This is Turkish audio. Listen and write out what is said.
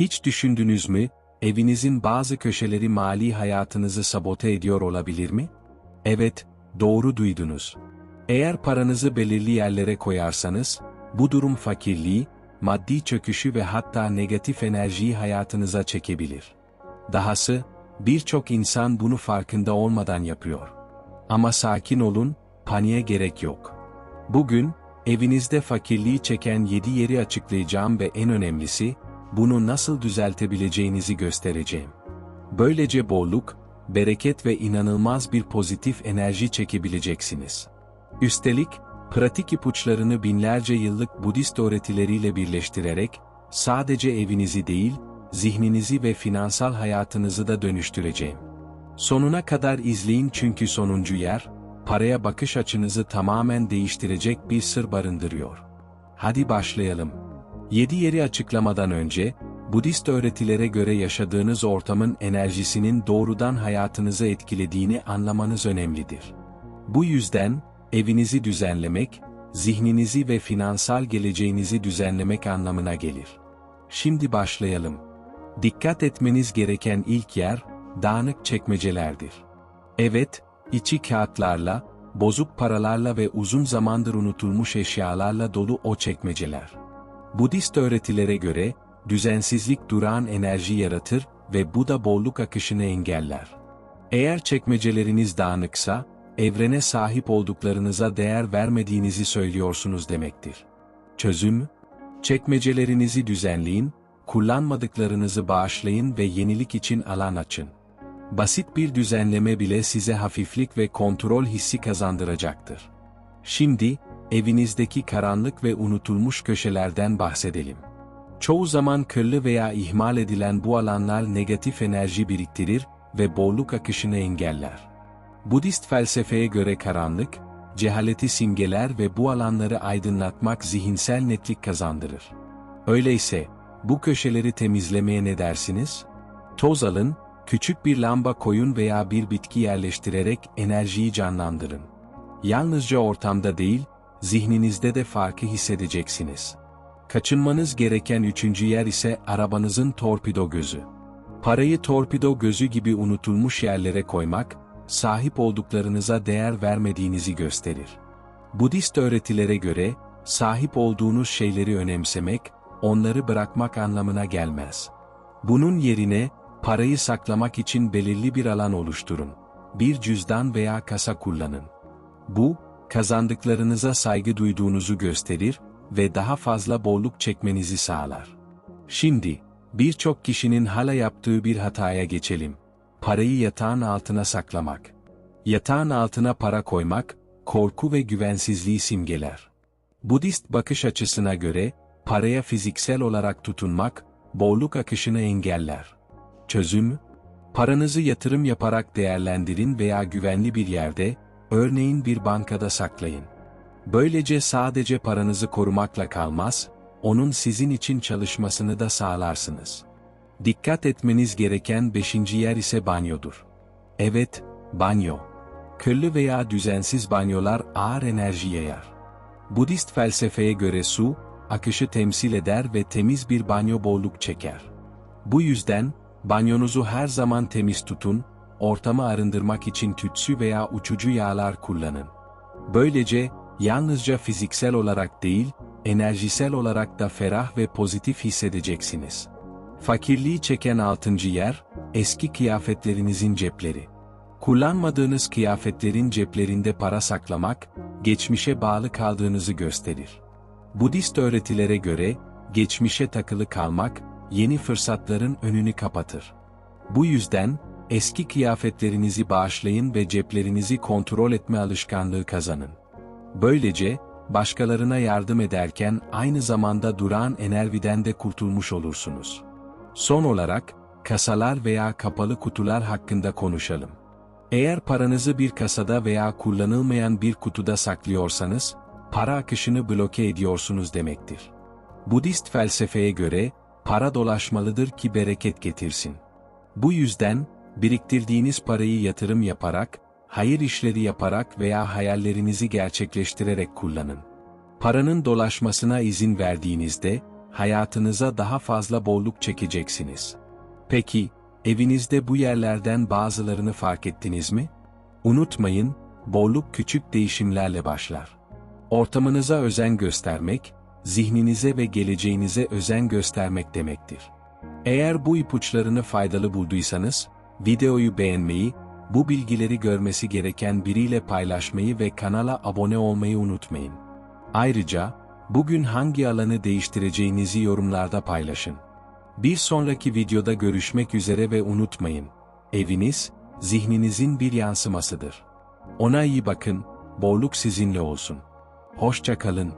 Hiç düşündünüz mü, evinizin bazı köşeleri mali hayatınızı sabote ediyor olabilir mi? Evet, doğru duydunuz. Eğer paranızı belirli yerlere koyarsanız, bu durum fakirliği, maddi çöküşü ve hatta negatif enerjiyi hayatınıza çekebilir. Dahası, birçok insan bunu farkında olmadan yapıyor. Ama sakin olun, paniğe gerek yok. Bugün, evinizde fakirliği çeken 7 yeri açıklayacağım ve en önemlisi, bunu nasıl düzeltebileceğinizi göstereceğim. Böylece bolluk, bereket ve inanılmaz bir pozitif enerji çekebileceksiniz. Üstelik, pratik ipuçlarını binlerce yıllık Budist öğretileriyle birleştirerek, sadece evinizi değil, zihninizi ve finansal hayatınızı da dönüştüreceğim. Sonuna kadar izleyin çünkü sonuncu yer, paraya bakış açınızı tamamen değiştirecek bir sır barındırıyor. Hadi başlayalım. 7 yeri açıklamadan önce, Budist öğretilere göre yaşadığınız ortamın enerjisinin doğrudan hayatınızı etkilediğini anlamanız önemlidir. Bu yüzden, evinizi düzenlemek, zihninizi ve finansal geleceğinizi düzenlemek anlamına gelir. Şimdi başlayalım. Dikkat etmeniz gereken ilk yer, dağınık çekmecelerdir. Evet, içi kağıtlarla, bozuk paralarla ve uzun zamandır unutulmuş eşyalarla dolu o çekmeceler. Budist öğretilere göre, düzensizlik durağan enerji yaratır ve bu da bolluk akışını engeller. Eğer çekmeceleriniz dağınıksa, evrene sahip olduklarınıza değer vermediğinizi söylüyorsunuz demektir. Çözüm, çekmecelerinizi düzenleyin, kullanmadıklarınızı bağışlayın ve yenilik için alan açın. Basit bir düzenleme bile size hafiflik ve kontrol hissi kazandıracaktır. Şimdi, evinizdeki karanlık ve unutulmuş köşelerden bahsedelim. Çoğu zaman kırlı veya ihmal edilen bu alanlar negatif enerji biriktirir ve bolluk akışını engeller. Budist felsefeye göre karanlık, cehaleti simgeler ve bu alanları aydınlatmak zihinsel netlik kazandırır. Öyleyse, bu köşeleri temizlemeye ne dersiniz? Toz alın, küçük bir lamba koyun veya bir bitki yerleştirerek enerjiyi canlandırın. Yalnızca ortamda değil, zihninizde de farkı hissedeceksiniz. Kaçınmanız gereken üçüncü yer ise arabanızın torpido gözü. Parayı torpido gözü gibi unutulmuş yerlere koymak, sahip olduklarınıza değer vermediğinizi gösterir. Budist öğretilere göre, sahip olduğunuz şeyleri önemsemek, onları bırakmak anlamına gelmez. Bunun yerine, parayı saklamak için belirli bir alan oluşturun. Bir cüzdan veya kasa kullanın. Bu, kazandıklarınıza saygı duyduğunuzu gösterir ve daha fazla bolluk çekmenizi sağlar. Şimdi, birçok kişinin hala yaptığı bir hataya geçelim. Parayı yatağın altına saklamak. Yatağın altına para koymak, korku ve güvensizliği simgeler. Budist bakış açısına göre, paraya fiziksel olarak tutunmak, bolluk akışını engeller. Çözüm, paranızı yatırım yaparak değerlendirin veya güvenli bir yerde, örneğin bir bankada saklayın. Böylece sadece paranızı korumakla kalmaz, onun sizin için çalışmasını da sağlarsınız. Dikkat etmeniz gereken beşinci yer ise banyodur. Evet, banyo. Kırlı veya düzensiz banyolar ağır enerji yayar. Budist felsefeye göre su, akışı temsil eder ve temiz bir banyo bolluk çeker. Bu yüzden, banyonuzu her zaman temiz tutun, ortamı arındırmak için tütsü veya uçucu yağlar kullanın. Böylece, yalnızca fiziksel olarak değil, enerjisel olarak da ferah ve pozitif hissedeceksiniz. Fakirliği çeken altıncı yer, eski kıyafetlerinizin cepleri. Kullanmadığınız kıyafetlerin ceplerinde para saklamak, geçmişe bağlı kaldığınızı gösterir. Budist öğretilere göre, geçmişe takılı kalmak, yeni fırsatların önünü kapatır. Bu yüzden, eski kıyafetlerinizi bağışlayın ve ceplerinizi kontrol etme alışkanlığı kazanın. Böylece, başkalarına yardım ederken aynı zamanda durağan enerjiden de kurtulmuş olursunuz. Son olarak, kasalar veya kapalı kutular hakkında konuşalım. Eğer paranızı bir kasada veya kullanılmayan bir kutuda saklıyorsanız, para akışını bloke ediyorsunuz demektir. Budist felsefeye göre, para dolaşmalıdır ki bereket getirsin. Bu yüzden, biriktirdiğiniz parayı yatırım yaparak, hayır işleri yaparak veya hayallerinizi gerçekleştirerek kullanın. Paranın dolaşmasına izin verdiğinizde, hayatınıza daha fazla bolluk çekeceksiniz. Peki, evinizde bu yerlerden bazılarını fark ettiniz mi? Unutmayın, bolluk küçük değişimlerle başlar. Ortamınıza özen göstermek, zihninize ve geleceğinize özen göstermek demektir. Eğer bu ipuçlarını faydalı bulduysanız, videoyu beğenmeyi, bu bilgileri görmesi gereken biriyle paylaşmayı ve kanala abone olmayı unutmayın. Ayrıca, bugün hangi alanı değiştireceğinizi yorumlarda paylaşın. Bir sonraki videoda görüşmek üzere ve unutmayın, eviniz, zihninizin bir yansımasıdır. Ona iyi bakın, bolluk sizinle olsun. Hoşça kalın,